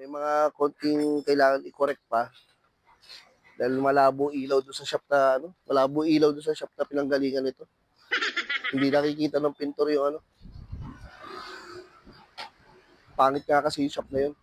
may mga konting kailangan i-correct pa. Dahil malabo ilaw doon sa shop na ano, malabo ilaw doon sa shop na pinanggalingan nito. Hindi nakikita ng pintor yung ano. Pangit nga kasi yung shop na yun.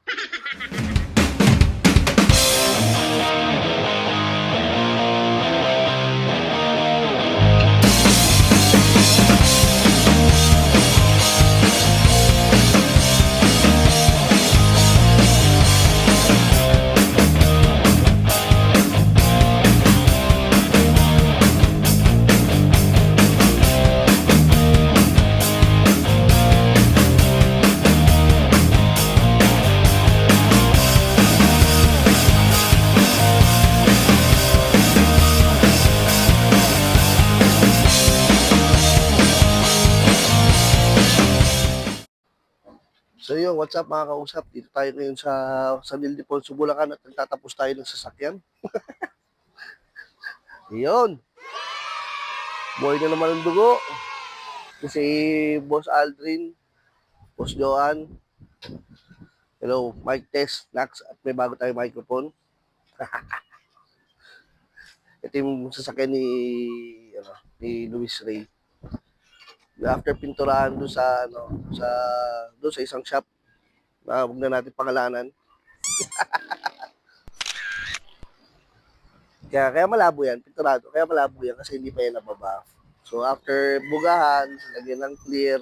So yun, what's up mga kausap? Dito tayo ngayon sa San Ildefonso, Bulacan at nagtatapos tayo ng sasakyan. yun. Boy na naman ang dugo. Kasi Boss Aldrin, Boss Joan. Hello, mic test, Nax, at may bago tayong microphone. Ito yung sasakyan ni, ano, ni Luis Ray after pinturahan doon sa ano sa doon sa isang shop na huwag na natin pangalanan. kaya kaya malabo yan, pinturado. Kaya malabo yan kasi hindi pa yan nababa. So after bugahan, lagyan ng clear,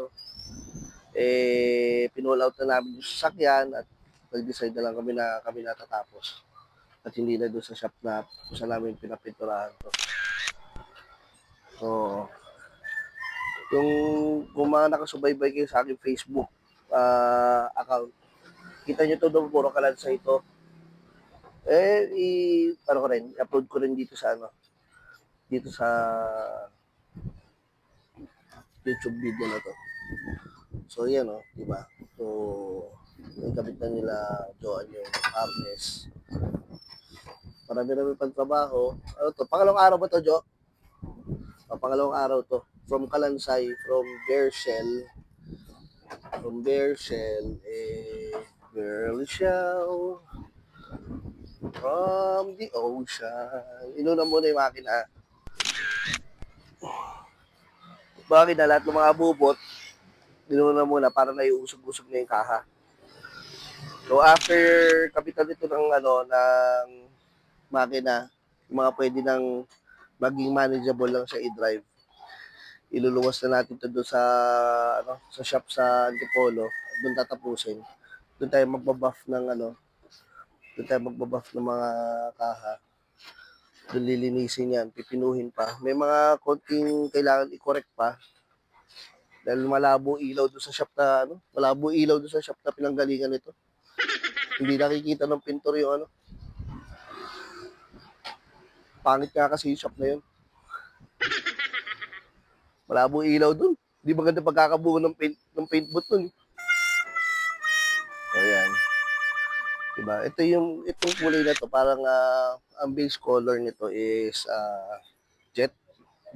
eh pinull out na namin yung sasakyan at nag-decide na lang kami na kami natatapos. At hindi na doon sa shop na kung saan namin pinapinturahan to. So, yung kung mga nakasubaybay kayo sa aking Facebook ah, account, kita nyo to doon, puro kalansa ito. Eh, i, ano ko rin, upload ko rin dito sa ano, dito sa YouTube video na to. So, yan o, di ba? So, yung kabit na nila, Joan yung harness. Marami-rami pang trabaho. Ano to? Pangalawang araw ba to, Jo? O, pangalawang araw to from Kalansay, from Bear Shell, from Bear Shell, eh, girl shell, from the ocean. Inuna muna yung makina. Bakit na lahat ng mga bubot, inuna muna para naiusog-usog na yung kaha. So after kapital nito ng ano ng makina, mga pwede nang maging manageable lang siya i-drive iluluwas na natin to doon sa ano sa shop sa Antipolo doon tatapusin. Doon tayo magbabuff ng ano doon tayo magbabuff ng mga kaha. Doon lilinisin yan pipinuhin pa. May mga konting kailangan i-correct pa. Dahil malabo ilaw doon sa shop na ano malabo ilaw doon sa shop na pinanggalingan nito. Hindi nakikita ng pintor yung ano. Pangit nga kasi yung shop na yun Malabo ilaw dun. Di maganda pagkakabuo ng paint, ng paint booth dun. So, yan. Diba? Ito yung, itong kulay na to, parang ah, ang base color nito is ah, jet,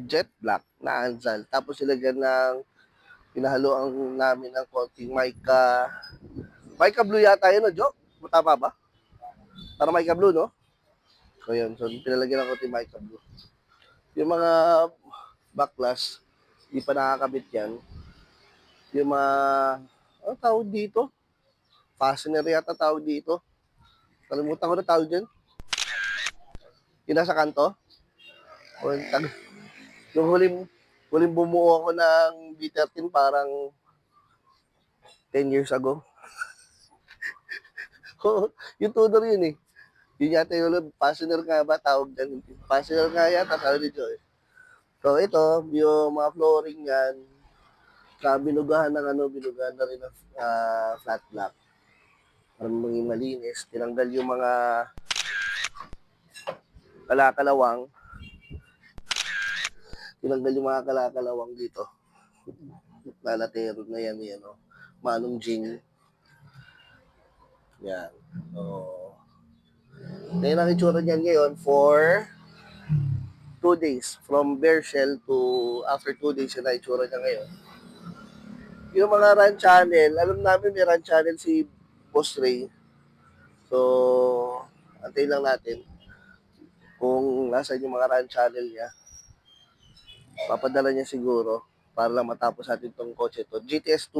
jet black na ansal. Tapos ilagyan ng, pinahalo ang namin ng konting mica. Mica blue yata yun, no, Jo? Tama ba? Para mica blue, no? So, yun. So, pinalagyan ng konting mica blue. Yung mga backlash, hindi pa nakakabit yan. Yung mga, ano tawag dito? Fastener yata tawag dito. Kalimutan ko na tawag dyan. Yung nasa kanto. O, tag- huling, huling bumuo ako ng B13 parang 10 years ago. Oo, yung tudor yun eh. Yun yata yung fastener nga ba tawag dyan. Fastener nga yata sabi ni Joy. So ito, yung mga flooring yan, sa binugahan ng ano, binugahan na rin ng ah, flat black. Para maging malinis. Tinanggal yung mga kalakalawang. Tinanggal yung mga kalakalawang dito. Lalatero na yan, yan, no? Manong Jing. Yan. So, ngayon ang itsura niyan ngayon for two days from bare shell to after two days yun na itsura niya ngayon. Yung mga run channel, alam namin may run channel si Boss Ray. So, antayin lang natin kung nasaan yung mga run channel niya. Papadala niya siguro para lang matapos natin tong kotse to. GTS2,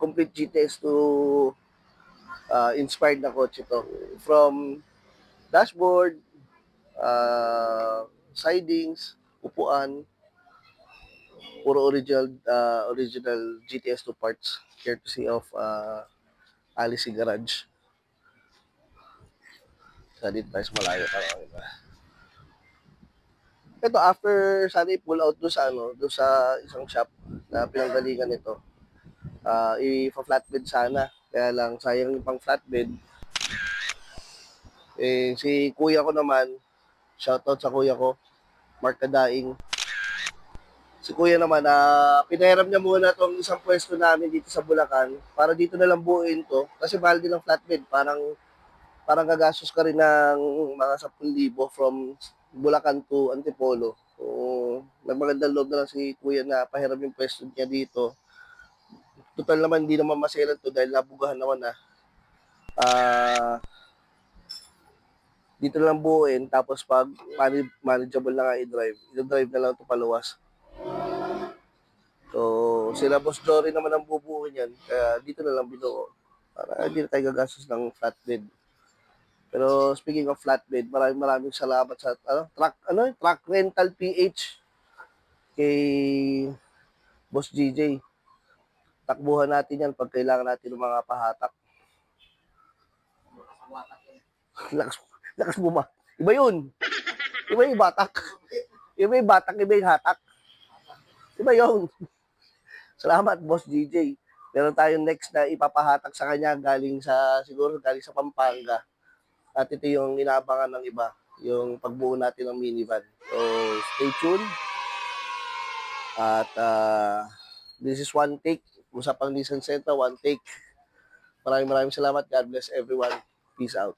complete GTS2 uh, inspired na kotse to. From dashboard, uh, sidings, upuan, puro original uh, original GTS2 parts courtesy of uh, Alice Garage. Sa dito tayo sa malayo pa lang iba. Ito after sana i-pull out do sa ano, do sa isang shop na pinanggalingan nito. Ah, i-flatbed sana. Kaya lang sayang yung pang flatbed. Eh si kuya ko naman, shoutout sa kuya ko, Mark Kadaing. Si kuya naman, na pinahiram niya muna tong isang pwesto namin dito sa Bulacan para dito na lang buuin to. Kasi mahal din ang flatbed. Parang parang gagastos ka rin ng mga 10,000 from Bulacan to Antipolo. So, nagmagandang loob na lang si kuya na pahiram yung pwesto niya dito. Total naman, hindi naman maselan to dahil nabugahan naman na. Ah, dito lang buuin, tapos pag manage- manageable na nga i-drive, i-drive na lang ito paluwas. So, sila Boss Jory naman ang bubuo niyan, kaya dito na lang binuo. Para hindi na tayo gagastos ng flatbed. Pero speaking of flatbed, maraming maraming salamat sa ano, truck ano, truck rental PH kay Boss GJ. Takbuhan natin yan pag kailangan natin ng mga pahatak. Lakas, lakas buma. Iba yun. Iba yung batak. Iba yung batak, iba yung hatak. Iba yun. Salamat, Boss GJ. Meron tayong next na ipapahatak sa kanya galing sa, siguro galing sa Pampanga. At ito yung inaabangan ng iba, yung pagbuo natin ng minivan. So, stay tuned. At uh, this is one take. Usapang Nissan Sentra, one take. Maraming maraming salamat. God bless everyone. Peace out.